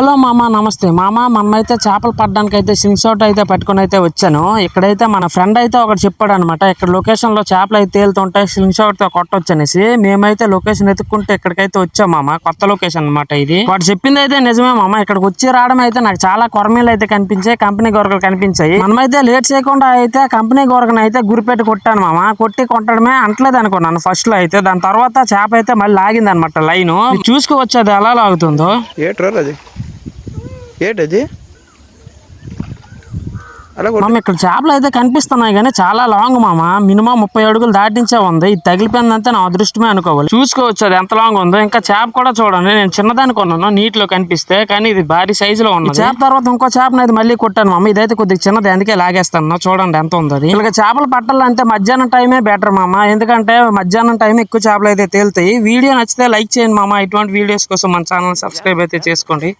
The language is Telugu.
హలో మామ నమస్తే. మామ మనమైతే చేపలు పట్టడానికి అయితే సిమ్స్ అయితే పట్టుకొని అయితే వచ్చాను. ఇక్కడైతే మన ఫ్రెండ్ అయితే ఒకటి చెప్పాడు అనమాట ఇక్కడ లొకేషన్లో చేపలు అయితే తేలుతుంటాయి సిమ్స్తో కొట్టొచ్చు అనేసి మేమైతే లొకేషన్ ఎత్తుక్కుంటే ఇక్కడికైతే వచ్చాం మామ కొత్త లొకేషన్ అన్నమాట ఇది. వాడు చెప్పింది అయితే నిజమే మామ ఇక్కడికి వచ్చి రావడం అయితే నాకు చాలా కొరమీలు అయితే కనిపించాయి కంపెనీ గొరకలు కనిపించాయి. మనమైతే లేట్ చేయకుండా అయితే కంపెనీ గొరకను అయితే గురిపెట్టి కొట్టాను మామ. కొట్టి కొట్టడమే అంటలేదు అనుకున్నాను ఫస్ట్లో అయితే. దాని తర్వాత చేప అయితే మళ్ళీ లాగింది అనమాట లైన్ చూసుకోవచ్చు అది ఎలా లాగుతుందో? ఏట్రా అది ఏటది. మామ ఇక్కడ చేపలు అయితే కనిపిస్తున్నాయి కానీ చాలా లాంగ్ మామ. మినిమం ముప్పై అడుగులు దాటించే ఉంది. ఇది తగిలిపోయిందంటే నా అదృష్టమే అనుకోవాలి. చూసుకోవచ్చు అది ఎంత లాంగ్ ఉందో. ఇంకా చేప కూడా చూడండి. నేను చిన్నదాన్ని కొన్నాను. నీటిలో కనిపిస్తే కానీ ఇది భారీ సైజు లో ఉంది చేప తర్వాత ఇంకో చేపను అయితే మళ్ళీ కొట్టాను మామ. ఇదైతే కొద్దిగా చిన్నది. అందుకే లాగేస్తాను. చూడండి ఎంత ఉంది అది. ఇలాగ చేపలు పట్టాలంటే మధ్యాహ్నం టైమే బెటర్ మామ. ఎందుకంటే మధ్యాహ్నం టైం ఎక్కువ చేపలు అయితే తేలుతాయి. వీడియో నచ్చితే లైక్ చేయండి మామ. ఇటువంటి వీడియోస్ కోసం మన ఛానల్ సబ్స్క్రైబ్ అయితే చేసుకోండి.